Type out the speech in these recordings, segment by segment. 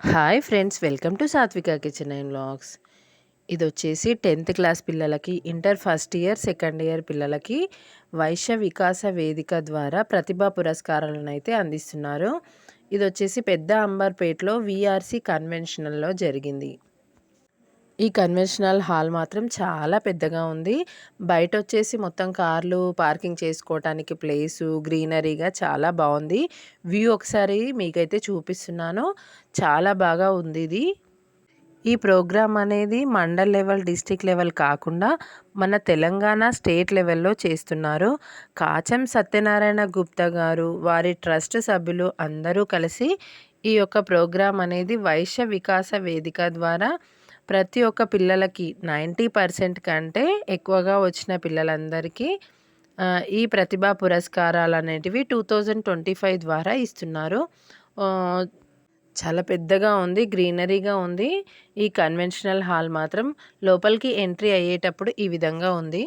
Hi friends welcome to Satvika kitchen and vlogs. ఇది వచ్చేసి tenth class పిల్లలకి inter first year second year పిల్లలకి వైశ్య వికాస వేదిక ద్వారా ప్రతిభా పురస్కారాలను అయితే అందిస్తున్నారు. ఇది వచ్చేసి పెద్ద అంబర్పేటలో విఆర్సి కన్వెన్షనల్లో జరిగింది. ఈ కన్వెన్షనల్ హాల్ మాత్రం చాలా పెద్దగా ఉంది. బయట వచ్చేసి మొత్తం కార్లు పార్కింగ్ చేసుకోవటానికి ప్లేసు గ్రీనరీగా చాలా బాగుంది. వ్యూ ఒకసారి మీకైతే చూపిస్తున్నాను. చాలా బాగా ఉంది ఇది. ఈ ప్రోగ్రామ్ అనేది మండల్ లెవెల్ డిస్టిక్ లెవెల్ కాకుండా మన తెలంగాణ స్టేట్ లెవెల్లో చేస్తున్నారు. కాచం సత్యనారాయణ గుప్తా గారు వారి ట్రస్ట్ సభ్యులు అందరూ కలిసి ఈ యొక్క ప్రోగ్రాం అనేది వైశ్య వికాస వేదిక ద్వారా ప్రతి ఒక్క పిల్లలకి నైంటీ పర్సెంట్ కంటే ఎక్కువగా వచ్చిన పిల్లలందరికీ ఈ ప్రతిభా పురస్కారాలు అనేటివి టూ థౌజండ్ ట్వంటీ ఫైవ్ ద్వారా ఇస్తున్నారు. చాలా పెద్దగా ఉంది గ్రీనరీగా ఉంది. ఈ కన్వెన్షనల్ హాల్ మాత్రం లోపలికి ఎంట్రీ అయ్యేటప్పుడు ఈ విధంగా ఉంది.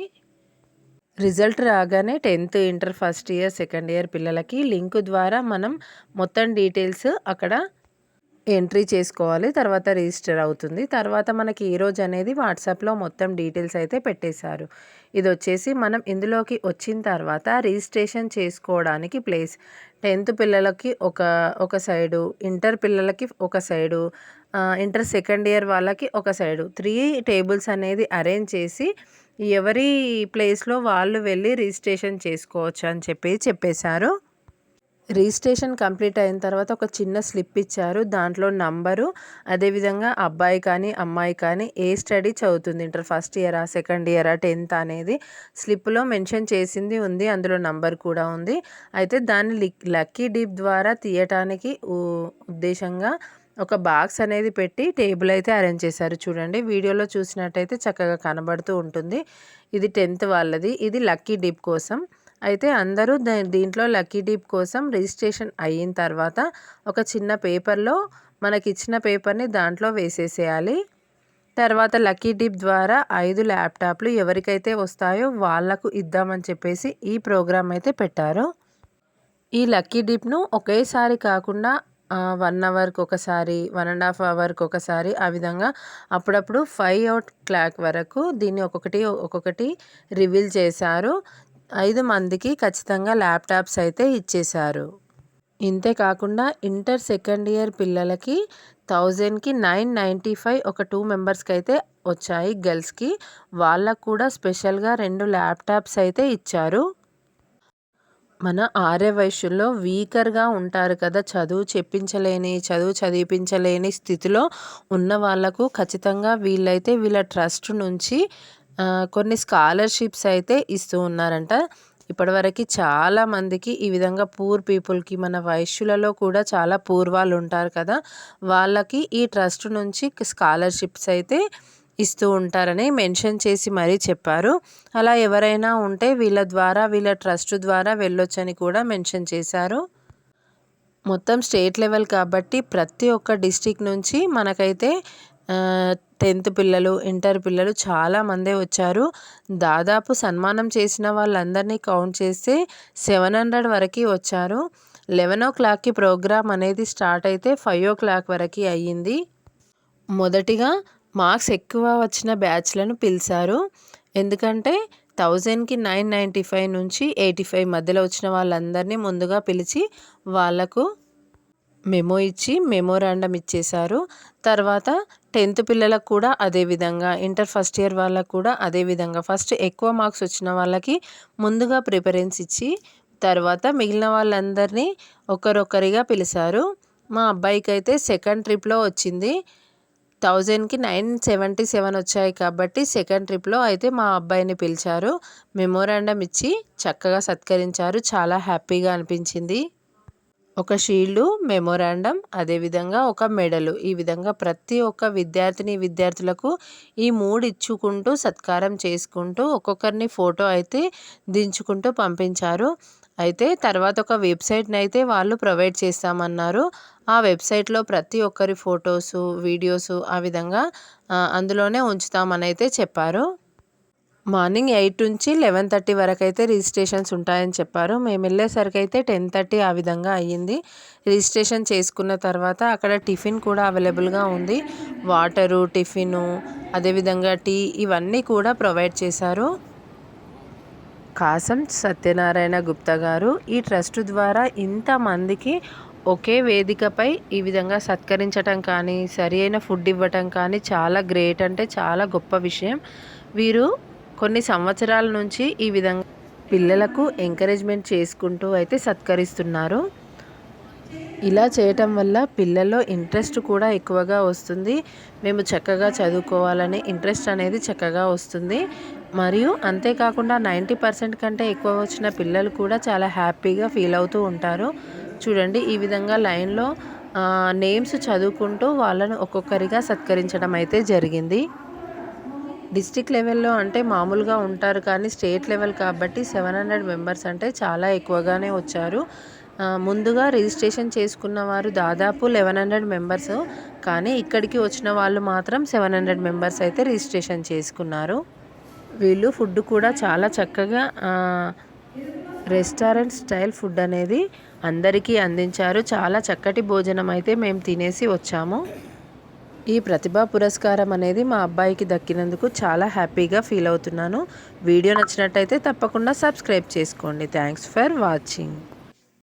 రిజల్ట్ రాగానే tenth inter first year second year పిల్లలకి లింక్ ద్వారా మనం మొత్తం డీటెయిల్స్ అక్కడ ఎంట్రీ చేసుకోవాలి తర్వాత రిజిస్టర్ అవుతుంది. తర్వాత మనకి ఈ రోజు అనేది వాట్సాప్లో మొత్తం డీటెయిల్స్ అయితే పెట్టేశారు. ఇది వచ్చేసి మనం ఇందులోకి వచ్చిన తర్వాత రిజిస్ట్రేషన్ చేసుకోవడానికి ప్లేస్. టెన్త్ పిల్లలకి ఒక ఒక సైడు ఇంటర్ పిల్లలకి ఒక సైడు ఇంటర్ సెకండ్ ఇయర్ వాళ్ళకి ఒక సైడు. త్రీ టేబుల్స్ అనేది అరేంజ్ చేసి ఎవరి ప్లేస్లో వాళ్ళు వెళ్ళి రిజిస్ట్రేషన్ చేసుకోవచ్చు అని చెప్పి చెప్పేశారు. రిజిస్ట్రేషన్ కంప్లీట్ అయిన తర్వాత ఒక చిన్న స్లిప్ ఇచ్చారు. దాంట్లో నంబరు అదేవిధంగా అబ్బాయి కానీ అమ్మాయి కానీ ఏ స్టడీ చదువుతుంది ఇంటర్ ఫస్ట్ ఇయరా సెకండ్ ఇయరా టెన్త్ అనేది స్లిప్లో మెన్షన్ చేసింది ఉంది. అందులో నంబర్ కూడా ఉంది. అయితే దాన్ని లక్కీ డీప్ ద్వారా తీయటానికి ఉద్దేశంగా ఒక బాక్స్ అనేది పెట్టి టేబుల్ అయితే అరేంజ్ చేశారు. చూడండి వీడియోలో చూసినట్టయితే చక్కగా కనబడుతూ ఉంటుంది. ఇది టెన్త్ వాళ్ళది. ఇది లక్కీ డిప్ కోసం. అయితే అందరూ దీంట్లో లక్కీ డీప్ కోసం రిజిస్ట్రేషన్ అయిన తర్వాత ఒక చిన్న పేపర్లో మనకి ఇచ్చిన పేపర్ని దాంట్లో వేసేసేయాలి. తర్వాత లక్కీ డిప్ ద్వారా ఐదు ల్యాప్టాప్లు ఎవరికైతే వస్తాయో వాళ్ళకు ఇద్దామని చెప్పేసి ఈ ప్రోగ్రామ్ అయితే పెట్టారు. ఈ లక్కీ డిప్ను ఒకేసారి కాకుండా వన్ అవర్కి ఒకసారి వన్ అండ్ హాఫ్ అవర్కి ఒకసారి ఆ విధంగా అప్పుడప్పుడు ఫైవ్ అవుట్ క్లాక్ వరకు దీన్ని ఒక్కొక్కటి ఒక్కొక్కటి రివీల్ చేశారు. ఐదు మందికి ఖచ్చితంగా ల్యాప్టాప్స్ అయితే ఇచ్చేశారు. ఇంతే కాకుండా ఇంటర్ సెకండ్ ఇయర్ పిల్లలకి థౌజండ్కి నైన్ నైంటీ ఫైవ్ ఒక టూ మెంబర్స్కి అయితే వచ్చాయి గర్ల్స్కి. వాళ్ళకు కూడా స్పెషల్గా రెండు ల్యాప్టాప్స్ అయితే ఇచ్చారు. మన ఆర్య వయసులో వీకర్గా ఉంటారు కదా చదువు చెప్పించలేని చదువు చదివించలేని స్థితిలో ఉన్న వాళ్ళకు ఖచ్చితంగా వీళ్ళైతే వీళ్ళ ట్రస్ట్ నుంచి కొన్ని స్కాలర్షిప్స్ అయితే ఇస్తూ ఉన్నారంట. ఇప్పటివరకు చాలా మందికి ఈ విధంగా పూర్ పీపుల్కి మన వైశ్యులలో కూడా చాలా పూర్ వాళ్ళు ఉంటారు కదా వాళ్ళకి ఈ ట్రస్ట్ నుంచి స్కాలర్షిప్స్ అయితే ఇస్తూ ఉంటారని మెన్షన్ చేసి మరీ చెప్పారు. అలా ఎవరైనా ఉంటే వీళ్ళ ద్వారా వీళ్ళ ట్రస్ట్ ద్వారా వెళ్ళొచ్చని కూడా మెన్షన్ చేశారు. మొత్తం స్టేట్ లెవెల్ కాబట్టి ప్రతి ఒక్క డిస్టిక్ నుంచి మనకైతే టెన్త్ పిల్లలు ఇంటర్ పిల్లలు చాలామందే వచ్చారు. దాదాపు సన్మానం చేసిన వాళ్ళందరినీ కౌంట్ చేస్తే సెవెన్ హండ్రెడ్ వరకు వచ్చారు. లెవెన్ ఓ క్లాక్కి ప్రోగ్రామ్ అనేది స్టార్ట్ అయితే ఫైవ్ ఓ క్లాక్ వరకు అయ్యింది. మొదటిగా మార్క్స్ ఎక్కువ వచ్చిన బ్యాచ్లను పిలిచారు. ఎందుకంటే థౌజండ్కి నైన్ నైంటీ ఫైవ్ నుంచి ఎయిటీ ఫైవ్ మధ్యలో వచ్చిన వాళ్ళందరినీ ముందుగా పిలిచి వాళ్ళకు మెమో ఇచ్చి మెమోరాండం ఇచ్చేశారు. తర్వాత టెన్త్ పిల్లలకు కూడా అదే విధంగా ఇంటర్ ఫస్ట్ ఇయర్ వాళ్ళకు కూడా అదే విధంగా. ఫస్ట్ ఎక్కువ మార్క్స్ వచ్చిన వాళ్ళకి ముందుగా ప్రిఫరెన్స్ ఇచ్చి తర్వాత మిగిలిన వాళ్ళందరినీ ఒకరొకరిగా పిలిచారు. మా అబ్బాయికి అయితే సెకండ్ ట్రిప్లో వచ్చింది. థౌజండ్కి నైన్ సెవెంటీ సెవెన్ వచ్చాయి కాబట్టి సెకండ్ ట్రిప్లో అయితే మా అబ్బాయిని పిలిచారు. మెమోరాండం ఇచ్చి చక్కగా సత్కరించారు. చాలా హ్యాపీగా అనిపించింది. ఒక షీల్డు మెమోరాండం అదేవిధంగా ఒక మెడలు. ఈ విధంగా ప్రతి ఒక్క విద్యార్థిని విద్యార్థులకు ఈ మూడు ఇచ్చుకుంటూ సత్కారం చేసుకుంటూ ఒక్కొక్కరిని ఫోటో అయితే దించుకుంటూ పంపించారు. అయితే తర్వాత ఒక వెబ్సైట్ని అయితే వాళ్ళు ప్రొవైడ్ చేస్తామన్నారు. ఆ వెబ్సైట్లో ప్రతి ఒక్కరి ఫొటోసు వీడియోసు ఆ విధంగా అందులోనే ఉంచుతామని అయితే చెప్పారు. మార్నింగ్ ఎయిట్ నుంచి లెవెన్ థర్టీ వరకు అయితే రిజిస్ట్రేషన్స్ ఉంటాయని చెప్పారు. మేము వెళ్ళేసరికి అయితే టెన్ థర్టీ ఆ విధంగా అయ్యింది. రిజిస్ట్రేషన్ చేసుకున్న తర్వాత అక్కడ టిఫిన్ కూడా అవైలబుల్గా ఉంది. వాటరు టిఫిను అదేవిధంగా టీ ఇవన్నీ కూడా ప్రొవైడ్ చేశారు. కాసం సత్యనారాయణ గుప్తా గారు ఈ ట్రస్ట్ ద్వారా ఇంతమందికి ఒకే వేదికపై ఈ విధంగా సత్కరించటం కానీ సరి అయిన ఫుడ్ ఇవ్వటం కానీ చాలా గ్రేట్ అంటే చాలా గొప్ప విషయం. వీరు కొన్ని సంవత్సరాల నుంచి ఈ విధంగా పిల్లలకు ఎంకరేజ్మెంట్ చేసుకుంటూ అయితే సత్కరిస్తున్నారు. ఇలా చేయటం వల్ల పిల్లల్లో ఇంట్రెస్ట్ కూడా ఎక్కువగా వస్తుంది. మేము చక్కగా చదువుకోవాలనే ఇంట్రెస్ట్ అనేది చక్కగా వస్తుంది. మరియు అంతేకాకుండా నైంటీ పర్సెంట్ కంటే ఎక్కువ వచ్చిన పిల్లలు కూడా చాలా హ్యాపీగా ఫీల్ అవుతూ ఉంటారు. చూడండి ఈ విధంగా లైన్లో నేమ్స్ చదువుకుంటూ వాళ్ళను ఒక్కొక్కరిగా సత్కరించడం అయితే జరిగింది. డిస్టిక్ లెవెల్లో అంటే మామూలుగా ఉంటారు కానీ స్టేట్ లెవెల్ కాబట్టి సెవెన్ హండ్రెడ్ మెంబర్స్ అంటే చాలా ఎక్కువగానే వచ్చారు. ముందుగా రిజిస్ట్రేషన్ చేసుకున్న వారు దాదాపు లెవెన్ హండ్రెడ్ మెంబర్స్. కానీ ఇక్కడికి వచ్చిన వాళ్ళు మాత్రం సెవెన్ హండ్రెడ్ మెంబర్స్ అయితే రిజిస్ట్రేషన్ చేసుకున్నారు. వీళ్ళు ఫుడ్ కూడా చాలా చక్కగా రెస్టారెంట్ స్టైల్ ఫుడ్ అనేది అందరికీ అందించారు. చాలా చక్కటి భోజనం అయితే మేము తినేసి వచ్చాము. ఈ ప్రతిభా పురస్కారం అనేది మా అబ్బాయికి దక్కినందుకు చాలా హ్యాపీగా ఫీల్ అవుతున్నాను. వీడియో నచ్చినట్టయితే తప్పకుండా సబ్స్క్రైబ్ చేసుకోండి. Thanks for watching.